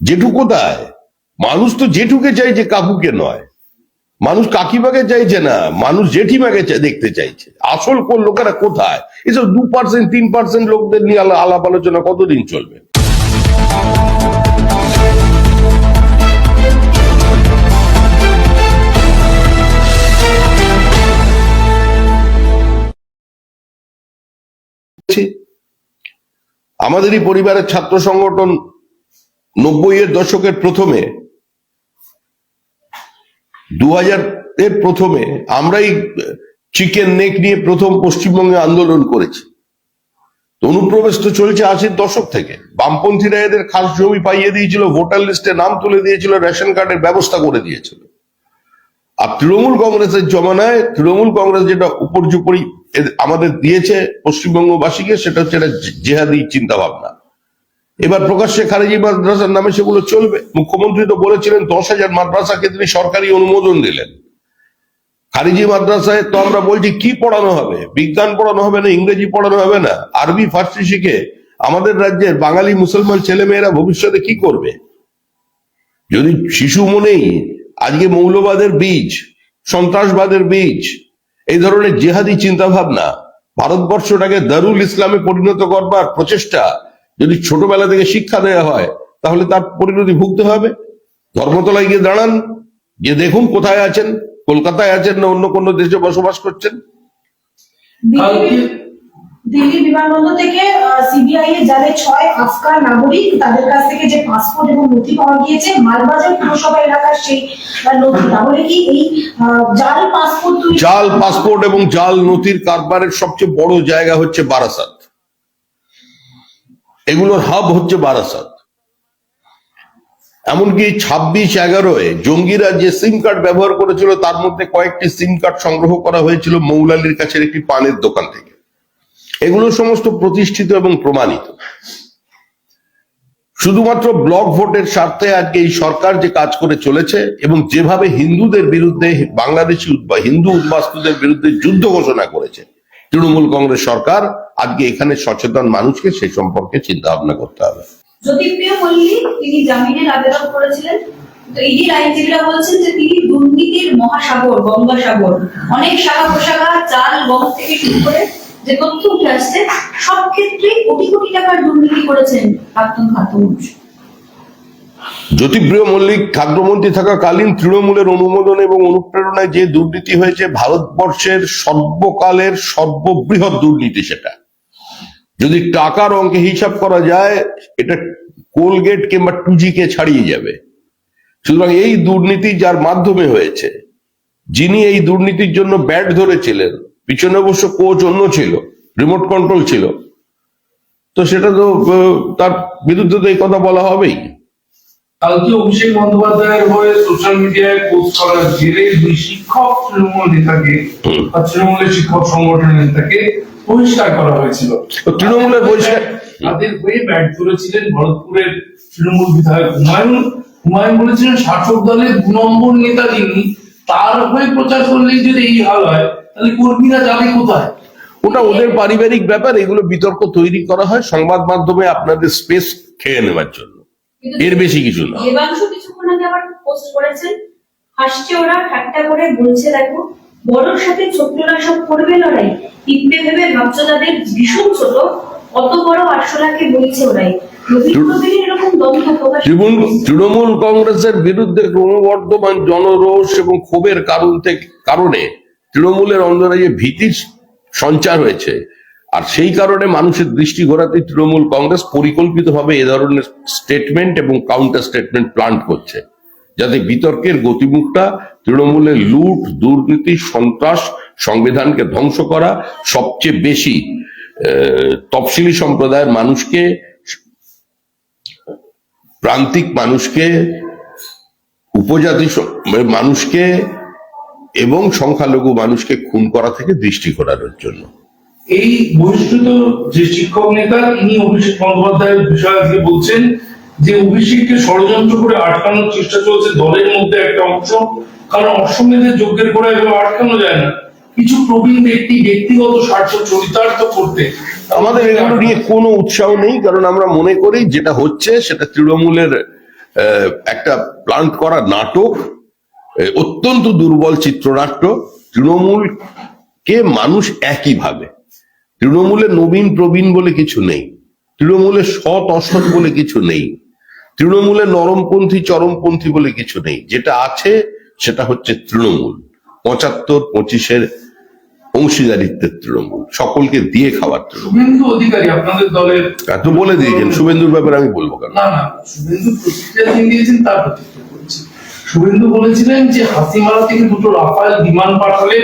জেঠু কোথায় মানুষ তো জেঠুকে চাইছে কাকুকে নয়। মানুষ কাকিমাকে চাইছে না, মানুষ জেঠিমাকে দেখতে চাইছে। আসল কোন লোকেরা কোথায়? এসব দু পার্সেন্ট তিন পার্সেন্ট লোকদের নিয়ে আলাপ আলোচনা কতদিন চলবে? আমাদেরই পরিবারের ছাত্র সংগঠন নব্বই এর দশকের প্রথমে দু হাজার এর প্রথমে আমরাই চিকেন নেক নিয়ে প্রথম পশ্চিমবঙ্গে আন্দোলন করেছি। অনুপ্রবেশ তো চলছে আশির দশক থেকে। বামপন্থীরা এদের খাস জমি পাইয়ে দিয়েছিল, ভোটার লিস্টে নাম তুলে দিয়েছিল, রেশন কার্ডের ব্যবস্থা করে দিয়েছিল। আর তৃণমূল কংগ্রেসের জমানায়, তৃণমূল কংগ্রেস যেটা উপর্যুপরি আমাদের দিয়েছে পশ্চিমবঙ্গবাসীকে, সেটা হচ্ছে একটা জেহাদি চিন্তা ভাবনা এবার প্রকাশ্যে খারেজি মাদ্রাসার নামে সেগুলো চলবে। মুখ্যমন্ত্রী তো বলেছিলেন, দশ হাজার মাদ্রাসাকে তিনি সরকারি অনুমোদন দিলেন। খারিজি মাদ্রাসায় তো আমরা বলছি, কি পড়ানো হবে? বিজ্ঞান পড়ানো হবে না, ইংরেজি পড়ানো হবে না? আরবি, ফার্সি শিখে আমাদের রাজ্যের বাঙালি মুসলমান ছেলে মেয়েরা ভবিষ্যতে কি করবে? যদি শিশু মনেই আজকে মৌলবাদের বীজ, সন্ত্রাসবাদের বীজ, এই ধরনের জেহাদি চিন্তা ভাবনা ভারতবর্ষটাকে দারুল ইসলামে পরিণত করবার প্রচেষ্টা যদি ছোটবেলা থেকে শিক্ষা দেওয়া হয় তাহলে তার পরিণতি ভুগতে হবে। ধর্মতলায় গিয়ে দাঁড়ান যে দেখুন কোথায় আছেন কলকাতায় আছেন না অন্য কোনো দেশে বসবাস করছেন। দিল্লি দিল্লি বিমানবন্দর থেকে সিবিআই এর যাদের ছয় আফগান নাগরিক তাদের কাছ থেকে যে পাসপোর্ট এবং নথি পাওয়া গিয়েছে মালবাজার পুরসভা এলাকার সেই নথি। তাহলে কি এই জাল পাসপোর্ট জাল পাসপোর্ট এবং জাল নথির কারবারের সবচেয়ে বড় জায়গা হচ্ছে বারাসাত। এগুলোর হাব হচ্ছে বারাসাত। এমনকি ছাব্বিশ এগারোয় জঙ্গিরা যে সিম কার্ড ব্যবহার করেছিল, তার মধ্যে কয়েকটি সিম কার্ড সংগ্রহ করা হয়েছিল মৌলালির কাছের একটি পানের দোকান থেকে। এগুলো সমস্ত প্রতিষ্ঠিত এবং প্রমাণিত। শুধুমাত্র ব্লক ভোটের স্বার্থে আজকে এই সরকার যে কাজ করে চলেছে এবং যেভাবে হিন্দুদের বিরুদ্ধে বাংলাদেশি হিন্দু উদ্বাস্তুদের বিরুদ্ধে যুদ্ধ ঘোষণা করেছে তৃণমূল কংগ্রেস সরকার আজকে এখানে সচেতন মানুষকে সেই সম্পর্কে চিন্তা ভাবনা করতে হবে। তিনি জামিনের আবেদন করেছিলেন। যে তিনি দুর্নীতির মহাসাগর, গঙ্গাসাগর, অনেক শাখা প্রশাখা, চাল, গম থেকে শুরু করে যে তথ্য উঠে আসছে, সব ক্ষেত্রেই কোটি কোটি টাকার দুর্নীতি করেছেন জ্যোতিপ্রিয় মল্লিক, খাদ্যমন্ত্রী থাকাকালীন তৃণমূলের অনুমোদন এবং অনুপ্রেরণায় যে দুর্নীতি হয়েছে, ভারতবর্ষের সর্বকালের সর্ববৃহৎ দুর্নীতি সেটা। যদি টাকার অঙ্কে হিসাব করা যায়, এটা কোলগেট কিংবা টুজিকে ছাড়িয়ে যাবে। সুতরাং এই দুর্নীতি যার মাধ্যমে হয়েছে, যিনি এই দুর্নীতির জন্য ব্যাট ধরেছিলেন, পিছনে অবশ্য কোচ অন্য ছিল রিমোট কন্ট্রোল ছিল, তো সেটা তো তার বিরুদ্ধে তো এই কথা বলা হবেই। কালকে অভিষেক বন্দ্যোপাধ্যায়ের হয়ে সোশ্যাল মিডিয়ায় পোস্ট করার জেরে দুই শিক্ষক তৃণমূল নেতাকে তৃণমূলের শিক্ষক সংগঠনের নেতাকে বহিষ্কার করা হয়েছিল। তৃণমূলের বহিষ্কার তাদের হয়ে ব্যাট ধরেছিলেন ভরতপুরের তৃণমূল বিধায়ক হুমায়ুন। হুমায়ুন বলেছিলেন শাসক দলের দু নম্বর নেতা যিনি তার হয়ে প্রচার করলেই যদি এই হাল হয় তাহলে কর্মীরা যাবে কোথায়? ওটা ওদের পারিবারিক ব্যাপার এগুলো বিতর্ক তৈরি করা হয়। সংবাদ মাধ্যমে আপনাদের স্পেস খেয়ে নেওয়ার জন্য। এর বেশি কিছু না। দেবাংশু কিছুক্ষণ আগে আবার পোস্ট করেছেন। হাসছে ওরা ঠাট্টা করে বলছে দেখো বড়র সাথে ছোট্টরা সব করবে লড়াই। পিঁপড়ে ভেবে ভাবছ তাদের ভীষণ ছোট অত বড় আটশোলাকে বলছে ওরাই। তৃণমূল কংগ্রেসের বিরুদ্ধে ক্রমবর্ধমান জনরোষ এবং ক্ষোভের কারণ থেকে কারণে তৃণমূলের অন্দরে যে ভীতির সঞ্চার হয়েছে আর সেই কারণে মানুষের দৃষ্টি ঘোরাতে তৃণমূল কংগ্রেস পরিকল্পিতভাবে এ ধরনের স্টেটমেন্ট এবং কাউন্টার স্টেটমেন্ট প্লান করছে, যাতে বিতর্কের গতিমুখটা তৃণমূলের লুট, দুর্নীতি, সন্ত্রাস সংবিধানকে ধ্বংস করা সবচেয়ে বেশি তফসিলি সম্প্রদায়ের মানুষকে, প্রান্তিক মানুষকে, উপজাতি মানুষকে এবং সংখ্যালঘু মানুষকে খুন করা থেকে দৃষ্টি ঘোরানোর জন্য। এই বহিষ্কৃত যে শিক্ষক নেতা ইনি অভিষেক বন্দ্যোপাধ্যায়ের বিষয়ে আজকে বলছেন যে অভিষেককে ষড়যন্ত্র করে আটকানোর চেষ্টা চলছে দলের মধ্যে একটা অংশ। কারণ অশ্বমেধের যজ্ঞের করে এভাবে আটকানো যায় না। কিছু প্রবীণ ব্যক্তি ব্যক্তিগত স্বার্থ চরিতার্থ করতে আমাদের এগুলো নিয়ে কোনো উৎসাহ নেই, কারণ আমরা মনে করি যেটা হচ্ছে সেটা তৃণমূলের একটা প্লান্ট করা নাটক অত্যন্ত দুর্বল চিত্রনাট্য। তৃণমূল কে মানুষ একই ভাবে তৃণমূলে নবীন প্রবীণ বলে কিছু নেই। তৃণমূলে সৎ অসৎ বলে কিছু নেই। তৃণমূলে নরমপন্থী চরমপন্থী বলে কিছু নেই। যেটা আছে সেটা হচ্ছে তৃণমূল। পঁচাত্তর পঁচিশের অংশীদারিত্বের তৃণমূল। সকলকে দিয়ে খাওয়ার তৃণমূল। শুভেন্দু অধিকারী আপনাদের দলের এত বলে দিয়েছেন। শুভেন্দুর ব্যাপারে আমি বলব কেন? না না শুভেন্দু প্রতিক্রিয়া দিয়েছেন তার প্রতিক্রিয়া শুভেন্দু বলেছিলেন যে হাসিমারা থেকে দুটো রাফায়েল বিমান পাঠালে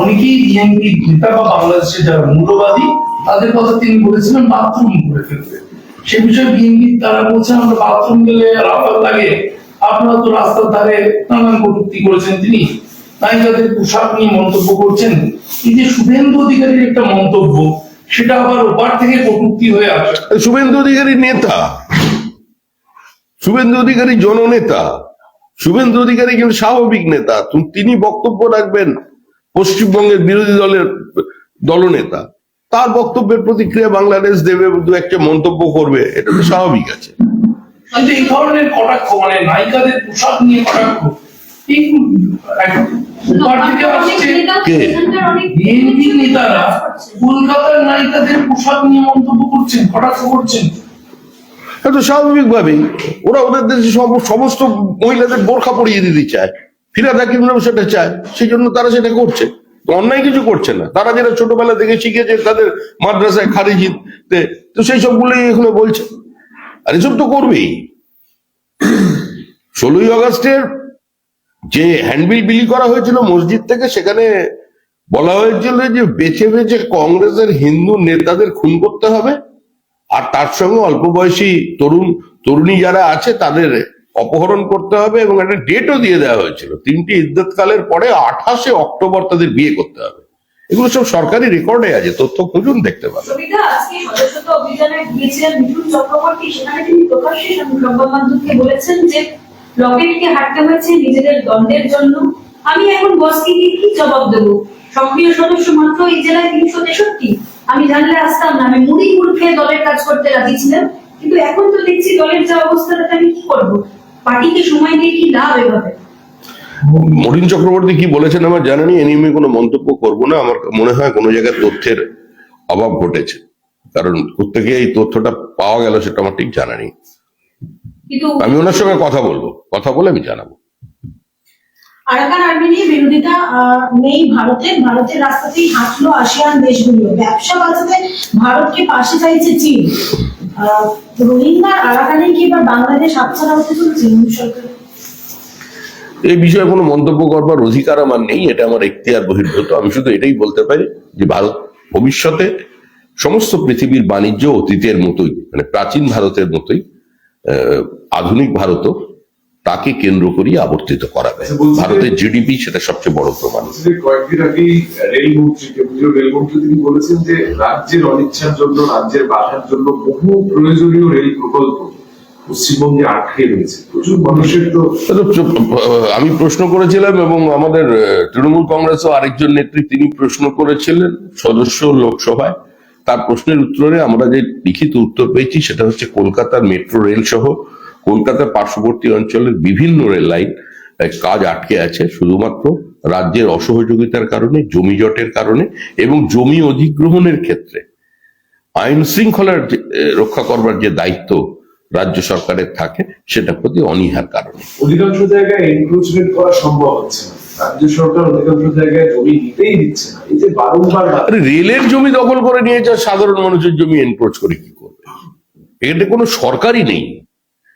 অনেকেই বিএনপি নেতা বা বাংলাদেশের যারা মূল্যবাদী, তাদের কথা তিনি বলেছিলেন বাথরুম করে ফেলবে সে বিষয়ে বিএনপি তারা বলছেন, আমরা বাথরুম গেলে রাফাল লাগে। আপনারা তো রাস্তার ধারে নানান কটূক্তি করেছেন তিনি। তাই তাদের পোশাক নিয়ে মন্তব্য করছেন। এই যে শুভেন্দু অধিকারীর একটা মন্তব্য, সেটা আবার ওপার থেকে কটূক্তি হয়ে আসে। শুভেন্দু অধিকারী নেতা। শুভেন্দু অধিকারী জননেতা। শুভেন্দু অধিকারী কিন্তু স্বাভাবিক নেতা। তিনি বক্তব্য রাখবেন পশ্চিমবঙ্গের বিরোধী দলের দলনেতা। তার বক্তব্যের প্রতিক্রিয়া বাংলাদেশ দেবে দু একটা মন্তব্য করবে এটা তো স্বাভাবিক আছে। কিন্তু এই ধরনের কটাক্ষ মানে নায়িকাদের পোশাক নিয়ে কটাক্ষ? বিএনপি নেতারা কলকাতার নায়িকাদের পোশাক নিয়ে মন্তব্য করছেন কটাক্ষ করছেন। হয়তো স্বাভাবিকভাবেই। ওরা ওদের দেশে সমস্ত মহিলাদের বোরখা পরিয়ে দিতে চায়। ফিরাদ হাকিমরাও সেটা চায় সেই জন্য তারা সেটা করছে। তো অন্যায় কিছু করছে না। তারা যেটা ছোটবেলা থেকে শিখেছে তাদের মাদ্রাসায় খারিজিতে, তো সেই সবগুলোই এখানে বলছে। আর এসব তো করবেই। ষোলোই আগস্টের যে হ্যান্ডবিল বিলি করা হয়েছিল মসজিদ থেকে, সেখানে বলা হয়েছিল যে বেছে বেছে কংগ্রেসের হিন্দু নেতাদের খুন করতে হবে। আর তার সঙ্গে অল্প বয়সী তরুণ, তরুণী যারা আছে তাদের অপহরণ করতে হবে এবং একটা ডেটও দিয়ে দেওয়া হয়েছিল। তিনটি ইদ্যত কালের পরে আঠাশে অক্টোবর তাদের বিয়ে করতে হবে। এগুলো সব সরকারি রেকর্ডে আছে, তথ্য খুঁজুন, দেখতে পাবেন। আমি এখন বসকে কি জবাব দেবো? সক্রিয় সদস্য মাত্র এই জেলায় তিনশো তেষট্টি আমি জানলে আসতাম না আমি মুড়ি মুড় খেয়ে দলের কাজ করতে রাজি ছিলাম। কিন্তু এখন তো দেখছি দলের যা অবস্থা তাতে আমি কি করব? পার্টিকে সময় দিয়ে কি লাভ এভাবে? মরিন চক্রবর্তী কি বলেছেন আমার জানা নেই এ নিয়ে কোনো মন্তব্য করব না। আমার মনে হয় কোনো জায়গায় তথ্যের অভাব ঘটেছে। কারণ কোথেকে এই তথ্যটা পাওয়া গেল সেটা আমার ঠিক জানা নেই। আমি ওনার সঙ্গে কথা বলব। কথা বলে আমি জানাব। আরাকান আর্মি নিয়ে বিরোধিতা নেই ভারতের ভারতের রাস্তাতেই হাঁটলো আসিয়ান দেশগুলো ব্যবসা বাঁচাতে ভারতকে পাশে চাইছে চীন। আরাকানে কি এবার বাংলাদেশ হতে চলছে? এই বিষয়ে কোনো মন্তব্য করবার অধিকার আমার নেই, এটা আমার এখতিয়ার বহির্ভূত। আমি শুধু এটাই বলতে পারি যে ভারত ভবিষ্যতে সমস্ত পৃথিবীর বাণিজ্য অতীতের মতোই মানে প্রাচীন ভারতের মতোই আধুনিক ভারতও তাকে কেন্দ্র করিয়ে আবর্তিত করাবে। আচ্ছা, ভারতের জিডিপি সেটা সবচেয়ে বড় প্রমাণ। কয়েকদিন আগেই রেলমন্ত্রী রেলমন্ত্রী তিনি বলেছেন যে রাজ্যের অনিচ্ছার জন্য রাজ্যের বাধার জন্য বহু প্রয়োজনীয় রেল প্রকল্প পশ্চিমবঙ্গে আটকে রয়েছে। প্রচুর মানুষের তো তো আমি প্রশ্ন করেছিলাম এবং আমাদের তৃণমূল কংগ্রেসও আরেকজন নেত্রী তিনি প্রশ্ন করেছিলেন সদস্য লোকসভায়। তার প্রশ্নের উত্তরে আমরা যে লিখিত উত্তর পেয়েছি সেটা হচ্ছে কলকাতার মেট্রো রেল সহ কলকাতার পার্শ্ববর্তী অঞ্চলের বিভিন্ন রেল লাইন কাজ আটকে আছে শুধুমাত্র রাজ্যের অসহযোগিতার কারণে জমি জটের কারণে এবং জমি অধিগ্রহণের ক্ষেত্রে। আইন শৃঙ্খলার রক্ষা করবার যে দায়িত্ব রাজ্য সরকারের থাকে সেটা প্রতি অনীহার কারণে। অধিকাংশ জায়গায় এনক্রোচমেন্ট করা সম্ভব হচ্ছে না। রাজ্য সরকার অধিকাংশ জায়গায় জমি নিতেই দিচ্ছে না। এই যে বারংবার রেলের জমি দখল করে নিয়ে যা সাধারণ মানুষের জমি এনক্রোচ করে কি করবে? এখানে কোনো সরকারই নেই।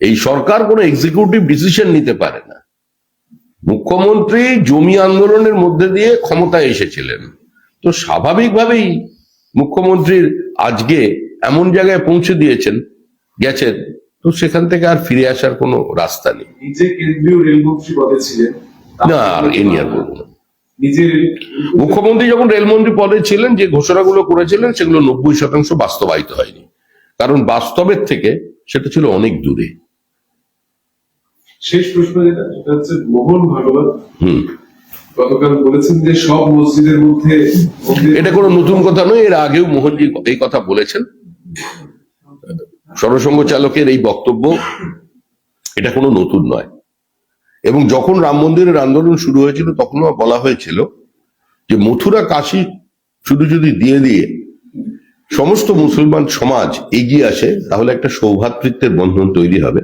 এই সরকার কোনো এক্সিকিউটিভ ডিসিশন নিতে পারে না। মুখ্যমন্ত্রী জমি আন্দোলনের মধ্যে দিয়ে ক্ষমতায় এসেছিলেন। তো স্বাভাবিকভাবেই মুখ্যমন্ত্রীর আজকে এমন জায়গায় পৌঁছে দিয়েছেন গেছেন। তো সেখান থেকে আর ফিরে আসার কোনো রাস্তা নেই। কেন্দ্রীয় রেলমন্ত্রী পদে ছিলেন না আর এ নিয়ে আর বলব না। মুখ্যমন্ত্রী যখন রেলমন্ত্রী পদে ছিলেন যে ঘোষণাগুলো করেছিলেন সেগুলো নব্বই শতাংশ বাস্তবায়িত হয়নি। কারণ বাস্তবের থেকে সেটা ছিল অনেক দূরে। শেষ প্রশ্ন যেটা সেটা হচ্ছে মোহন ভাগবত। গতকাল বলেছেন যে সব মসজিদের মধ্যে এটা কোনো নতুন কথা নয় এর আগেও মোহনজি এই কথা বলেছেন। সরসংঘ চালকের এই বক্তব্য এটা কোনো নতুন নয়। এবং যখন রাম মন্দিরের আন্দোলন শুরু হয়েছিল তখনও বলা হয়েছিল যে মথুরা কাশি শুধু যদি দিয়ে দিয়ে সমস্ত মুসলমান সমাজ এগিয়ে আসে তাহলে একটা সৌভাতৃত্বের বন্ধন তৈরি হবে।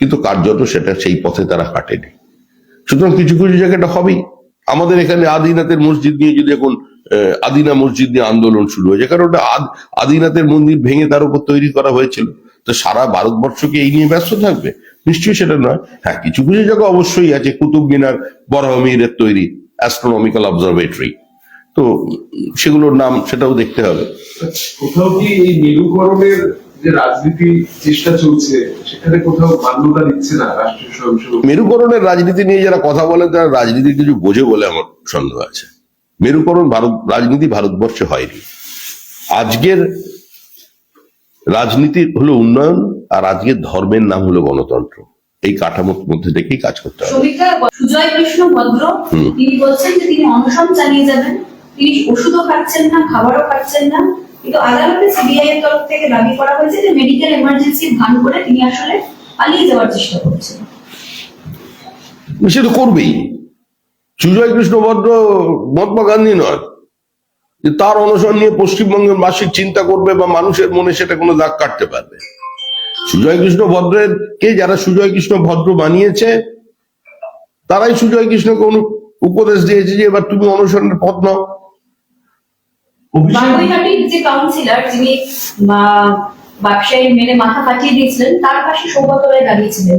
কিন্তু কার্যত সেটা সেই পথে তারা কাটেনি। সুতরাং কিছু কিছু জায়গাটা হবেই। আমাদের এখানে আদিনাথের মসজিদ নিয়ে যদি এখন আদিনা মসজিদ নিয়ে আন্দোলন শুরু হয়েছে, কারণ ওটা আদিনাথের মন্দির ভেঙে তার উপর তৈরি করা হয়েছিল। তো সারা ভারতবর্ষকে এই নিয়ে ব্যস্ত থাকবে? নিশ্চয়ই সেটা নয়। হ্যাঁ কিছু কিছু জায়গা অবশ্যই আছে, কুতুব মিনার বরাহমিরের তৈরি অ্যাস্ট্রোনমিক্যাল অবজারভেটরি তো সেগুলোর নাম সেটাও দেখতে হবে। কোথাও কি এই মেরুকরণের যে রাজনীতি চেষ্টা চলছে সেখানে কোথাও মান্যতা দিচ্ছে না রাষ্ট্রীয় স্বয়ংসেবক মেরুকরণের রাজনীতি নিয়ে যারা কথা বলে তারা রাজনীতি কিছু বোঝে বলে আমার সন্দেহ আছে। মেরুকরণ ভারত রাজনীতি ভারতবর্ষে হয়নি। আজকের রাজনীতি হলো উন্নয়ন আর আজকের ধর্মের নাম হলো গণতন্ত্র। এই কাঠামোর মধ্যে থেকেই কাজ করতে হবে। সুজয় কৃষ্ণ ভদ্র তিনি বলছেন যে তিনি অনশন চালিয়ে যাবেন। তিনি ওষুধও খাচ্ছেন না খাবারও খাচ্ছেন না। কিন্তু আদালতে সিবিআই এর তরফ থেকে দাবি করা হয়েছে যে মেডিকেল এমার্জেন্সি ভান করে তিনি আসলে পালিয়ে যাওয়ার চেষ্টা করছেন। সে তো করবেই। সুজয় কৃষ্ণ ভদ্র মহাত্মা গান্ধী নয় যে তার অনশন নিয়ে পশ্চিমবঙ্গের মাসিক চিন্তা করবে বা মানুষের মনে সেটা কোনো দাগ কাটতে পারবে। সুজয় কৃষ্ণ ভদ্রের কে যারা সুজয় কৃষ্ণ ভদ্র বানিয়েছে, তারাই সুজয় কৃষ্ণকে উপদেশ দিয়েছে যে এবার তুমি অনশনের পথ নাও। বাগুইহাটির যে কাউন্সিলর যিনি ব্যবসায়ী মেনে মাথা কাটিয়ে দিয়েছিলেন তার পাশে সৌগত রায় দাঁড়িয়েছিলেন।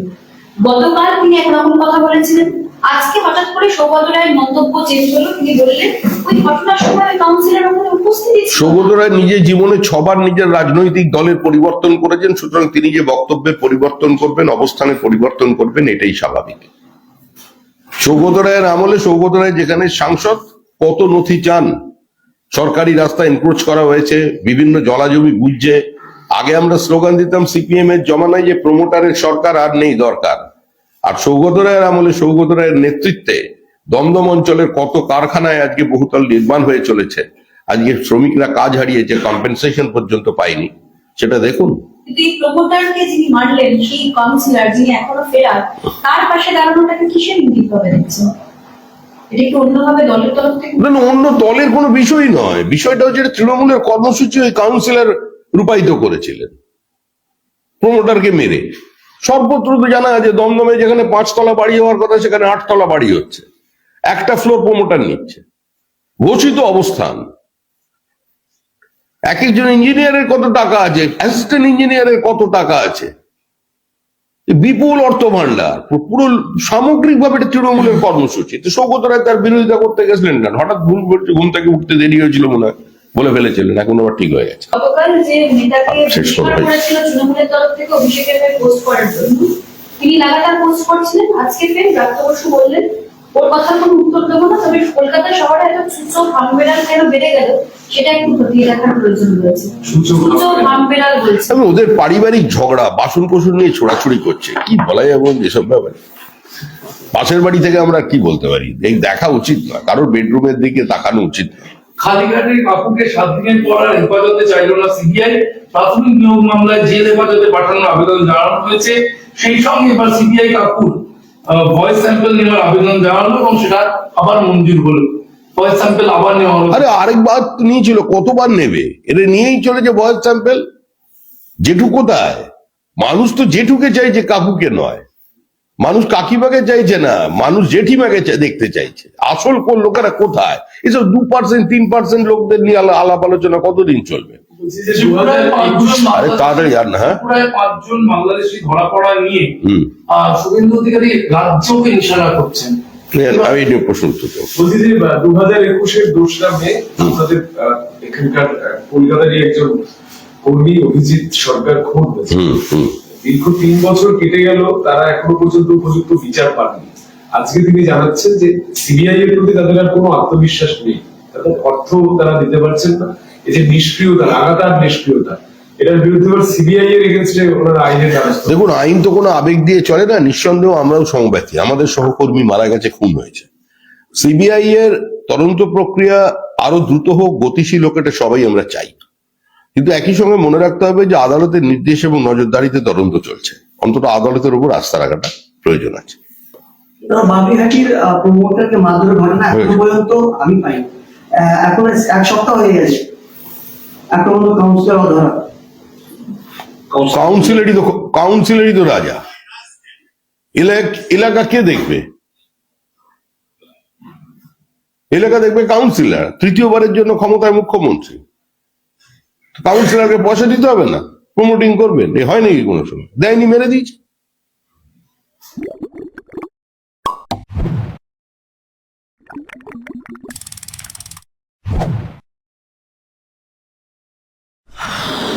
গতকাল তিনি একরকম কথা বলেছিলেন আজকে হঠাৎ করে সৌগত রায়ের মন্তব্য চেঞ্জ হলো তিনি বললেন ওই ঘটনার সময় কাউন্সিলর ওখানে উপস্থিত সৌগত রায় নিজের জীবনে ছবার নিজের রাজনৈতিক দলের পরিবর্তন করেছেন সুতরাং তিনি যে বক্তব্যের পরিবর্তন করবেন অবস্থানের পরিবর্তন করবেন এটাই স্বাভাবিক। সৌগত রায়ের আমলে সৌগত রায় যেখানে সাংসদ কত নথি চান? সরকারি রাস্তা এনক্রোচ করা হয়েছে, বিভিন্ন জলাজমি বুঝছে। আগে আমরা স্লোগান দিতাম সিপিএম এর জমানায় যে প্রমোটারের সরকার আর নেই দরকার। আর সৌগত রায়ের আমলে সৌগত রায়ের নেতৃত্বে দমদম অঞ্চলের কত কারখানায় আজকে বহুতল নির্মাণ হয়ে চলেছে। আজকে শ্রমিকরা কাজ হারিয়েছে কম্পেনসেশন পর্যন্ত পায়নি। সেটা দেখুন। তার পাশে দাঁড়ানোটাকে কিসের ইঙ্গিত না না, অন্য দলের কোনো বিষয় নয়। বিষয়টা হচ্ছে তৃণমূলের কর্মসূচি ওই কাউন্সিলর রূপায়িত করেছিলেন। প্রমোটারকে মেরে। সর্বত্র তো জানা আছে দমদমে যেখানে পাঁচতলা বাড়ি হওয়ার কথা সেখানে আটতলা বাড়ি হচ্ছে। একটা ফ্লোর প্রমোটার নিচ্ছে। ঘোষিত অবস্থান। এক একজন ইঞ্জিনিয়ারের কত টাকা আছে? অ্যাসিস্ট্যান্ট ইঞ্জিনিয়ারের কত টাকা আছে? বিপুল অর্থ ভান্ডার পুরো সামগ্রিকভাবে এটা তৃণমূলের কর্মসূচি। তো সৌগত রায় তার বিরোধিতা করতে গেছিলেন না। হঠাৎ ভুল করছে ঘুম থেকে উঠতে দেরি হয়েছিল মনে হয় বলে ফেলেছিলেন। এখন আবার ঠিক হয়ে গেছে। শেষ জন্য তিনি লাগাতার পোস্ট করছিলেন। আজকে ফের বললেন ওর কথার কোনো উত্তর দেবো না তবে কলকাতা শহরে এত সূচক হামবেড়াল কেন বেড়ে গেল সেটা একটু খতিয়ে দেখার প্রয়োজন রয়েছে। সূচক সূচক হামবেড়াল বলছে। ওদের পারিবারিক ঝগড়া বাসন কোসন নিয়ে ছোড়াছুড়ি করছে কি বলা বলুন এসব ব্যাপারে? পাশের বাড়ি থেকে আমরা কি বলতে পারি? এই দেখা উচিত না কারোর বেডরুমের দিকে তাকানো উচিত না। খালিঘাটের কাকুকে সাত দিনের পর আর হেফাজতে চাইল না সিবিআই। প্রাথমিক নিয়োগ মামলায় জেল হেফাজতে পাঠানোর আবেদন জানানো হয়েছে। সেই সঙ্গে এবার সিবিআই কাকুর ভয়েস স্যাম্পল নেওয়ার আবেদন এবং সেটা আবার মঞ্জুর হলো। ভয়েস স্যাম্পল আবার নেওয়া হলো। আরে আরেকবার নিয়েছিল কতবার নেবে? এটা নিয়েই চলেছে ভয়েস স্যাম্পেল জেঠু কোথায় মানুষ তো জেঠুকে চাইছে কাকুকে নয়। মানুষ কাকিমাকে চাইছে না, মানুষ জেঠিমাকে দেখতে চাইছে। আসল কোন লোকেরা কোথায়? এসব দু পার্সেন্ট তিন পার্সেন্ট লোকদের নিয়ে আলা- আলাপ আলোচনা কতদিন চলবে? আরে তাড়াতাড়ি আর না হ্যাঁ? ত্রিপুরায় পাঁচজন বাংলাদেশি ধরা পড়া নিয়ে শুভেন্দু অধিকারী রাজ্যকে নিশানা করছেন। আমি এই প্রশ্ন বলছি যে দু হাজার একুশের দোসরা মে আমাদের এখানকার কলকাতারই একজন কর্মী অভিজিৎ সরকার খুন হয়েছে দীর্ঘ তিন বছর কেটে গেল তারা এখনও পর্যন্ত উপযুক্ত বিচার পাননি। আজকে তিনি জানাচ্ছেন যে সিবিআই এর প্রতি তাদের আর কোনো আত্মবিশ্বাস নেই। তাদের অর্থ তারা দিতে পারছেন না। এই যে নিষ্ক্রিয়তা লাগাতার নিষ্ক্রিয়তা এটার বিরুদ্ধে সিবিআই এর এগেনস্টে ওনারা আইনের দেখুন আইন তো কোনো আবেগ দিয়ে চলে না নিঃসন্দেহ আমরাও সমব্যথী আমাদের সহকর্মী মারা গেছে খুন হয়েছে। সিবিআই এর তদন্ত প্রক্রিয়া আরও দ্রুত হোক গতিশীল হোক এটা সবাই আমরা চাই। কিন্তু একই সঙ্গে মনে রাখতে হবে যে আদালতের নির্দেশ এবং নজরদারিতে তদন্ত চলছে। অন্তত আদালতের উপর আস্থা রাখাটা প্রয়োজন আছে। বাগেরহাটির প্রমোটারকে মারধরের ঘটনা এখনও পর্যন্ত আমি পাইনি। এখন এক সপ্তাহ হয়ে গেছে। কাউন্সিলর কাউন্সিলেরই তো কাউন্সিলেরই তো রাজা। এলাক- এলাকা কে দেখবে? এলাকা দেখবে কাউন্সিলর তৃতীয়বারের জন্য ক্ষমতায় মুখ্যমন্ত্রী। কাউন্সিলরকে পয়সা দিতে হবে না? প্রমোটিং করবেন এ হয় নাকি কোনো সময়? দেয়নি, মেরে দিয়েছে। Yeah.